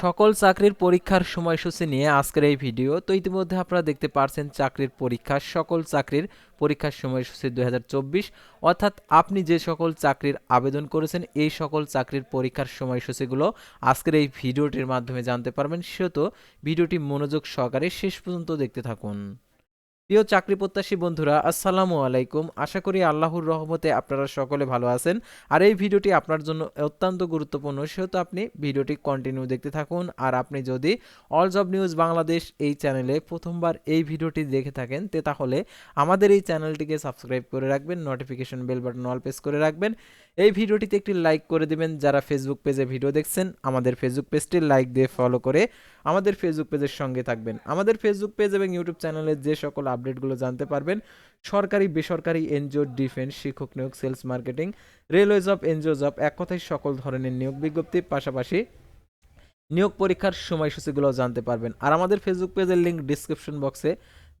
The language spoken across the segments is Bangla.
সকল চাকরির পরীক্ষার সময়সূচি নিয়ে আজকের এই ভিডিও। তো ইতিমধ্যে আপনারা দেখতে পারছেন চাকরির পরীক্ষা, সকল চাকরির পরীক্ষার সময়সূচি দু হাজার চব্বিশ। অর্থাৎ আপনি যে সকল চাকরির আবেদন করেছেন, এই সকল চাকরির পরীক্ষার সময়সূচিগুলো আজকের এই ভিডিওটির মাধ্যমে জানতে পারবেন। সেহেতু ভিডিওটি মনোযোগ সহকারে শেষ পর্যন্ত দেখতে থাকুন। প্রিয় চাকরি প্রত্যাশী বন্ধুরা, আসসালামু আলাইকুম। আশা করি আল্লাহর রহমতে আপনারা সকলে ভালো আছেন। আর এই ভিডিওটি আপনার জন্য অত্যন্ত গুরুত্বপূর্ণ, সেহেতু আপনি ভিডিওটি কন্টিনিউ দেখতে থাকুন। আর আপনি যদি অল জব নিউজ বাংলাদেশ এই চ্যানেলে প্রথমবার এই ভিডিওটি দেখে থাকেন, তে তাহলে আমাদের এই চ্যানেলটিকে সাবস্ক্রাইব করে রাখবেন notification bell button all press করে রাখবেন। এই ভিডিওটিতে একটি লাইক করে দিবেন যারা ফেসবুক পেজে ভিডিও দেখছেন। আমাদের ফেসবুক পেজটি লাইক দিয়ে ফলো করে আমাদের ফেসবুক পেজের সঙ্গে থাকবেন। আমাদের ফেসবুক পেজ এবং ইউটিউব চ্যানেলে যে সকল আপডেটগুলো জানতে পারবেন, সরকারি, বেসরকারি এনজিও ডিফেন্স শিক্ষক নিয়োগ sales marketing railway job NGO job এক কথায় সকল ধরনের নিয়োগ বিজ্ঞপ্তির পাশাপাশি নিয়োগ পরীক্ষার সময়সূচিগুলো জানতে পারবেন। আর আমাদের ফেসবুক পেজের লিঙ্ক ডিসক্রিপশন বক্সে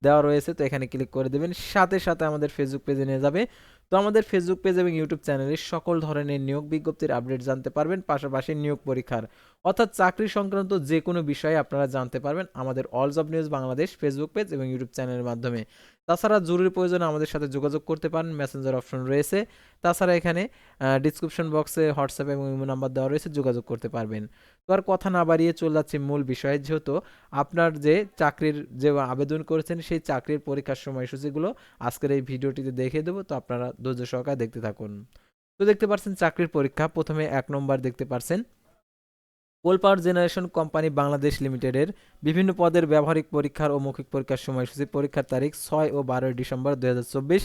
দেওয়া রয়েছে, তো এখানে ক্লিক করে দেবেন। সাথে সাথে আমাদের ফেসবুক পেজে নিয়ে যাবে। তো আমাদের ফেসবুক পেজ এবং ইউটিউব চ্যানেলে সকল ধরনের নিয়োগ বিজ্ঞপ্তির আপডেট জানতে পারবেন, পাশাপাশি নিয়োগ পরীক্ষার। অর্থাৎ চাকরি সংক্রান্ত যে কোনো বিষয়ে আপনারা জানতে পারবেন আমাদের all job news Bangladesh Facebook page এবং ইউটিউব চ্যানেলের মাধ্যমে। তাছাড়া জরুরি প্রয়োজনে আমাদের সাথে যোগাযোগ করতে পারেন মেসেঞ্জার অপশন রয়েছে। তাছাড়া এখানে ডিসক্রিপশন বক্সে হোয়াটসঅ্যাপ এবং ইমো নাম্বার দেওয়া রয়েছে, যোগাযোগ করতে পারবেন। আর কথা না বাড়িয়ে চলে যাচ্ছে মূল বিষয়ে, যেহেতু আপনার যে চাকরির যে আবেদন করেছেন, সেই চাকরির পরীক্ষার সময়সূচিগুলো আজকের এই ভিডিওটিতে দেখিয়ে দেবো। তো আপনারা ধৈর্য সহকারে দেখতে থাকুন। তো দেখতে পাচ্ছেন চাকরির পরীক্ষা, প্রথমে এক নম্বর দেখতে পাচ্ছেন coal power generation company Bangladesh লিমিটেডের বিভিন্ন পদের ব্যবহারিক পরীক্ষার ও মৌখিক পরীক্ষার সময়সূচি, পরীক্ষার তারিখ ছয় ও বারোই ডিসেম্বর দুই হাজার চব্বিশ।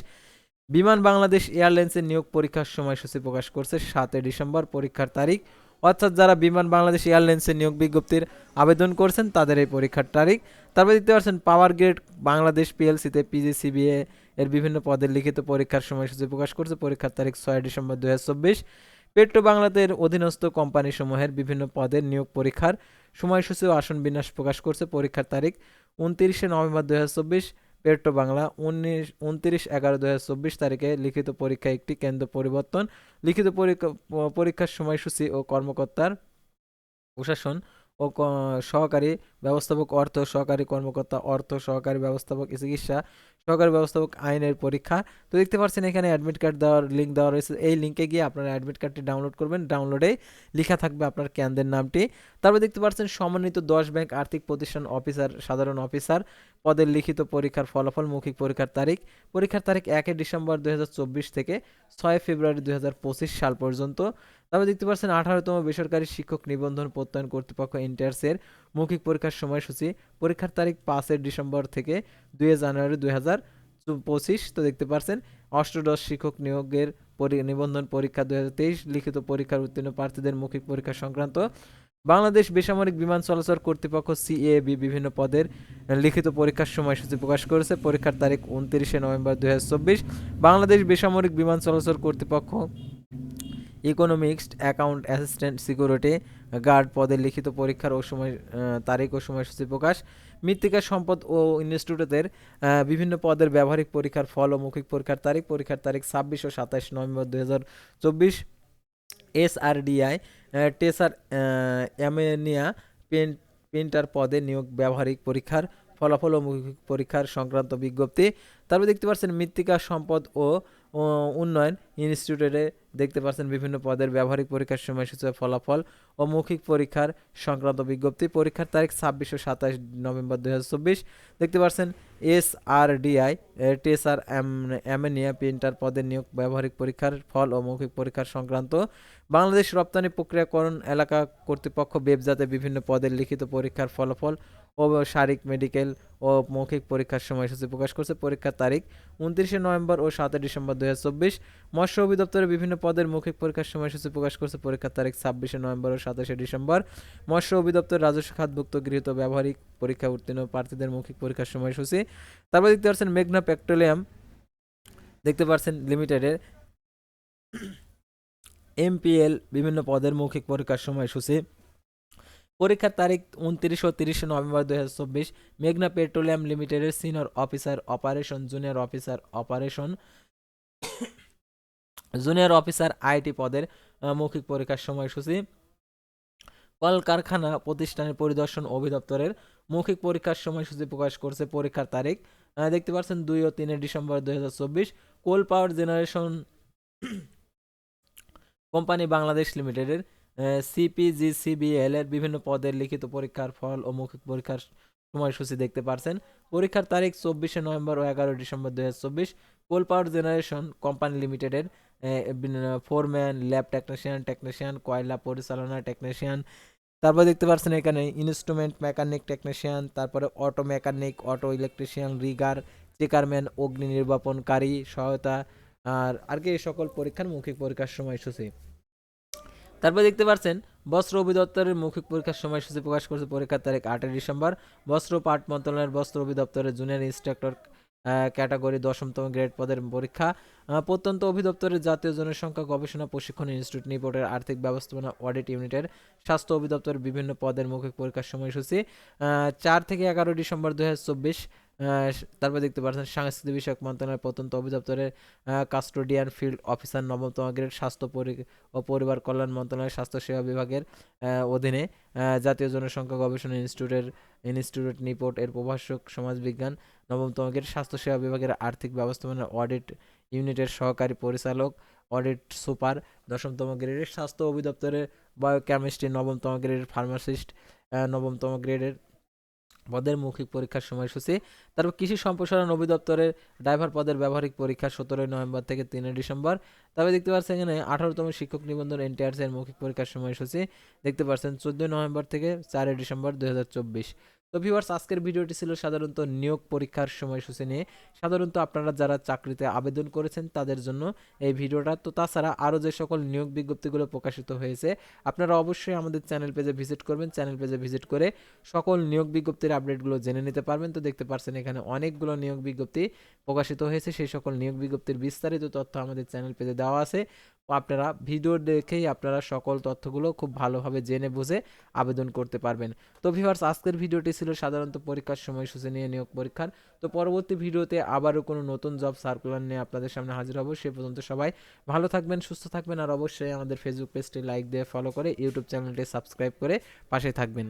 বিমান বাংলাদেশ এয়ারলাইন্সের নিয়োগ পরীক্ষার সময়সূচি প্রকাশ করছে সাতই ডিসেম্বর, পরীক্ষার তারিখ অর্থাৎ যারা বিমান বাংলাদেশ এয়ারলাইন্সের নিয়োগ বিজ্ঞপ্তির আবেদন করছেন, তাদের এই পরীক্ষার তারিখ। তারপর দেখতে পাচ্ছেন, পাওয়ার গ্রেড বাংলাদেশ পিএলসিতে পিজিসিবিএ এর বিভিন্ন পদের লিখিত পরীক্ষার সময়সূচি প্রকাশ করছে। পরীক্ষার তারিখ ছয় ডিসেম্বর দু হাজার চব্বিশ। পেট্রো বাংলাদেশের অধীনস্থ কোম্পানিসমূহের বিভিন্ন পদের নিয়োগ পরীক্ষার সময়সূচি ও আসন বিন্যাস প্রকাশ করছে। পরীক্ষার তারিখ উনত্রিশে নভেম্বর দু হাজার চব্বিশ। পেট্রো বাংলা উনিশ, উনত্রিশ, এগারো দু হাজার চব্বিশ তারিখে লিখিত পরীক্ষা একটি কেন্দ্র পরিবর্তন। লিখিত পরীক্ষা পরীক্ষার সময়সূচি ও কর্মকর্তার প্রশাসন ও সহকারী ব্যবস্থাপক, অর্থ সহকারী কর্মকর্তা, অর্থ সহকারী ব্যবস্থাপক, চিকিৎসা সহকারী ব্যবস্থাপক, আইনের পরীক্ষা। তো দেখতে পাচ্ছেন এখানে অ্যাডমিট কার্ড দেওয়ার লিঙ্ক দেওয়া রয়েছে। এই লিঙ্কে গিয়ে আপনারা অ্যাডমিট কার্ডটি ডাউনলোড করবেন। ডাউনলোডে লেখা থাকবে আপনার কেন্দ্রের নামটি। তারপর দেখতে পাচ্ছেন সমন্বিত দশ ব্যাংক আর্থিক প্রতিষ্ঠান অফিসার সাধারণ অফিসার পদের লিখিত পরীক্ষার ফলাফল, মৌখিক পরীক্ষার তারিখ। পরীক্ষার তারিখ একই ডিসেম্বর দু হাজার চব্বিশ থেকে ছয় ফেব্রুয়ারি দু হাজার পঁচিশ সাল পর্যন্ত। তারপর দেখতে পাচ্ছেন আঠারোতম বেসরকারি শিক্ষক নিবন্ধন প্রত্যয়ন কর্তৃপক্ষ ইন্টার্সের মৌখিক পরীক্ষার সময়সূচি, পরীক্ষার তারিখ পাঁচের ডিসেম্বর থেকে দুই জানুয়ারি দুই হাজার পঁচিশ। তো দেখতে পাচ্ছেন, অষ্টদশ শিক্ষক নিয়োগের নিবন্ধন পরীক্ষা দুই লিখিত পরীক্ষার উত্তীর্ণ প্রার্থীদের মৌখিক পরীক্ষা সংক্রান্ত। বাংলাদেশ বেসামরিক বিমান চলাচল কর্তৃপক্ষ সিএবি বিভিন্ন পদের লিখিত পরীক্ষার সময়সূচি প্রকাশ করেছে। পরীক্ষার তারিখ উনত্রিশে নভেম্বর দুই হাজার চব্বিশ। বাংলাদেশ বেসামরিক বিমান চলাচল কর্তৃপক্ষ economics account assistant security guard পদের লিখিত পরীক্ষার ও সময় তারিখ ও সময়সূচি প্রকাশ। মৃত্তিকা সম্পদ ও ইনস্টিটিউটের বিভিন্ন পদের ব্যবহারিক পরীক্ষার ফল ও মৌখিক পরীক্ষার তারিখ পরীক্ষার তারিখ ছাব্বিশ ও সাতাশ নভেম্বর দুই হাজার চব্বিশ। এসআরডিআই টেসার অ্যামেনিয়া পেন প্রিন্টার পদে নিয়োগ ব্যবহারিক পরীক্ষার ফলাফল ও মৌখিক পরীক্ষার সংক্রান্ত বিজ্ঞপ্তি। তারপর দেখতে পাচ্ছেন মৃত্তিকা সম্পদ ও উন্নয়ন ইনস্টিটিউটে দেখতে পাচ্ছেন বিভিন্ন পদের ব্যবহারিক পরীক্ষার সময়সূচি ফলাফল ও মৌখিক পরীক্ষার সংক্রান্ত বিজ্ঞপ্তি। পরীক্ষার তারিখ ছাব্বিশ ও সাতাশ নভেম্বর দু হাজার চব্বিশ। দেখতে পাচ্ছেন এস আর ডিআই টেসার অ্যামেনিয়া প্রিন্টার পদের নিয়োগ ব্যবহারিক পরীক্ষার ফল ও মৌখিক পরীক্ষার সংক্রান্ত। বাংলাদেশ রপ্তানি প্রক্রিয়াকরণ এলাকা কর্তৃপক্ষ, বেবজাতে বিভিন্ন পদের লিখিত পরীক্ষার ফলাফল ও শারীরিক মেডিকেল ও মৌখিক পরীক্ষার সময়সূচি প্রকাশ করছে। পরীক্ষার তারিখ উনত্রিশে নভেম্বর ও সাতই ডিসেম্বর দু হাজার চব্বিশ। মৎস্য অধিদপ্তরের বিভিন্ন পদের মৌখিক পরীক্ষার সময়সূচি প্রকাশ করছে। পরীক্ষার তারিখ ছাব্বিশে নভেম্বর ও সাতাশে ডিসেম্বর। মৎস্য অধিদপ্তর, রাজস্ব খাতভুক্ত, গৃহীত, ব্যবহারিক পরীক্ষা উত্তীর্ণ প্রার্থীদের মৌখিক পরীক্ষার সময়সূচি। তারপর দেখতে পাচ্ছেন মেঘনা পেট্রোলিয়াম, দেখতে পাচ্ছেন লিমিটেডের এমপিএল বিভিন্ন পদের মৌখিক পরীক্ষার সময়সূচি। পরীক্ষার তারিখ উনত্রিশ ও তিরিশে নভেম্বর দুই হাজার চব্বিশ। মেঘনা পেট্রোলিয়াম লিমিটেডের senior officer operation, junior officer operation, junior officer IT পদের মৌখিক পরীক্ষার সময়সূচি। কলকারখানা প্রতিষ্ঠানের পরিদর্শন অধিদপ্তরের মৌখিক পরীক্ষার সময়সূচি প্রকাশ করছে পরীক্ষার তারিখ। দেখতে পাচ্ছেন দুই ও তিনে ডিসেম্বর দুই হাজার চব্বিশ। Coal power generation company Bangladesh লিমিটেডের সিপিজিসিবিএল এর বিভিন্ন পদের লিখিত পরীক্ষার ফল ও মৌখিক পরীক্ষার সময়সূচি দেখতে পারছেন। পরীক্ষার তারিখ চব্বিশে নভেম্বর ও এগারো ডিসেম্বর দুই হাজার চব্বিশ। কোল পাওয়ার জেনারেশন কোম্পানি লিমিটেডের ফোরম্যান, ল্যাব টেকনিশিয়ান টেকনিশিয়ান, কয়লা পরিচালনা টেকনিশিয়ান। তারপর দেখতে পাচ্ছেন এখানে ইনস্ট্রুমেন্ট মেকানিক টেকনিশিয়ান, তারপরে auto mechanic, auto electrician, rigger, checkerman, অগ্নি নির্বাপনকারী, সহায়তা, আর আর কি সকল পরীক্ষার মৌখিক পরীক্ষার সময়সূচি। তারপর দেখতে পাচ্ছেন বস্ত্র অধিদপ্তরের মৌখিক পরীক্ষার সময়সূচি প্রকাশ করছে পরীক্ষার তারিখ আটই ডিসেম্বর। বস্ত্র পাট মন্ত্রণালয়ের বস্ত্র অধিদপ্তরের জুনিয়র ইন্সট্রাক্টর ক্যাটাগরি দশমতম গ্রেড পদের পরীক্ষা প্রত্যন্ত অধিদপ্তরের জাতীয় জনসংখ্যা গবেষণা প্রশিক্ষণ ইনস্টিটিউট নিপোর্টের আর্থিক ব্যবস্থাপনা অডিট ইউনিটের স্বাস্থ্য অধিদপ্তরের বিভিন্ন পদের মৌখিক পরীক্ষার সময়সূচি চার থেকে এগারো ডিসেম্বর দুই হাজার চব্বিশ তারপর দেখতে পাচ্ছেন সাংস্কৃতিক বিষয়ক মন্ত্রণালয়ের প্রত্যন্ত অধিদপ্তরের কাস্টোডিয়ান ফিল্ড অফিসার নবমতম গ্রেড স্বাস্থ্য ও পরিবার কল্যাণ মন্ত্রণালয়ের স্বাস্থ্য সেবা বিভাগের অধীনে জাতীয় জনসংখ্যা গবেষণা ইনস্টিটিউটের, ইনস্টিটিউট নিপোর্ট এর প্রভাষক, সমাজবিজ্ঞান, নবমতম গ্রেড স্বাস্থ্য সেবা বিভাগের আর্থিক ব্যবস্থাপনা অডিট ইউনিটের সহকারী পরিচালক অডিট সুপার দশমতম গ্রেডের স্বাস্থ্য অধিদপ্তরের বায়োকেমিস্ট্রি নবমতম গ্রেডের ফার্মাসিস্ট নবমতম গ্রেডের পদের মৌখিক পরীক্ষার সময়সূচি, তারপর কৃষি সম্প্রসারণ অধিদপ্তরের ড্রাইভার পদের ব্যবহারিক পরীক্ষা সতেরোই নভেম্বর থেকে তিনই ডিসেম্বর। তবে দেখতে পাচ্ছেন এখানে আঠারোতম শিক্ষক নিবন্ধন এনটিআরসি এর মৌখিক পরীক্ষার সময়সূচি, দেখতে পাচ্ছেন চোদ্দই নভেম্বর থেকে চারই ডিসেম্বর দুই হাজার চব্বিশ। তো ভিউয়ার্স আজকের ভিডিওটি ছিল সাধারণত নিয়োগ পরীক্ষার সময়সূচি নিয়ে। সাধারণত আপনারা যারা চাকরিতে আবেদন করেছেন, তাদের জন্য এই ভিডিওটা। তো তাছাড়া আরও যে সকল নিয়োগ বিজ্ঞপ্তিগুলো প্রকাশিত হয়েছে, আপনারা অবশ্যই আমাদের চ্যানেল পেজে ভিজিট করবেন। চ্যানেল পেজে ভিজিট করে সকল নিয়োগ বিজ্ঞপ্তির আপডেটগুলো জেনে নিতে পারবেন। তো দেখতে পারছেন এখানে অনেকগুলো নিয়োগ বিজ্ঞপ্তি প্রকাশিত হয়েছে। সেই সকল নিয়োগ বিজ্ঞপ্তির বিস্তারিত তথ্য আমাদের চ্যানেল পেজে দেওয়া আছে। আপনারা ভিডিও দেখেই আপনারা সকল তথ্যগুলো খুব ভালোভাবে জেনে বুঝে আবেদন করতে পারবেন। তো ভিউয়ার্স আজকের ভিডিওটি ছিল সাধারণত পরীক্ষার সময়সূচি নিয়ে নিয়োগ পরীক্ষার। তো পরবর্তী ভিডিওতে আবারও কোনো নতুন জব সার্কুলার নিয়ে আপনাদের সামনে হাজির হব। সে পর্যন্ত সবাই ভালো থাকবেন, সুস্থ থাকবেন, আর অবশ্যই আমাদের ফেসবুক পেজটি লাইক দিয়ে ফলো করে ইউটিউব চ্যানেলটি সাবস্ক্রাইব করে পাশে থাকবেন।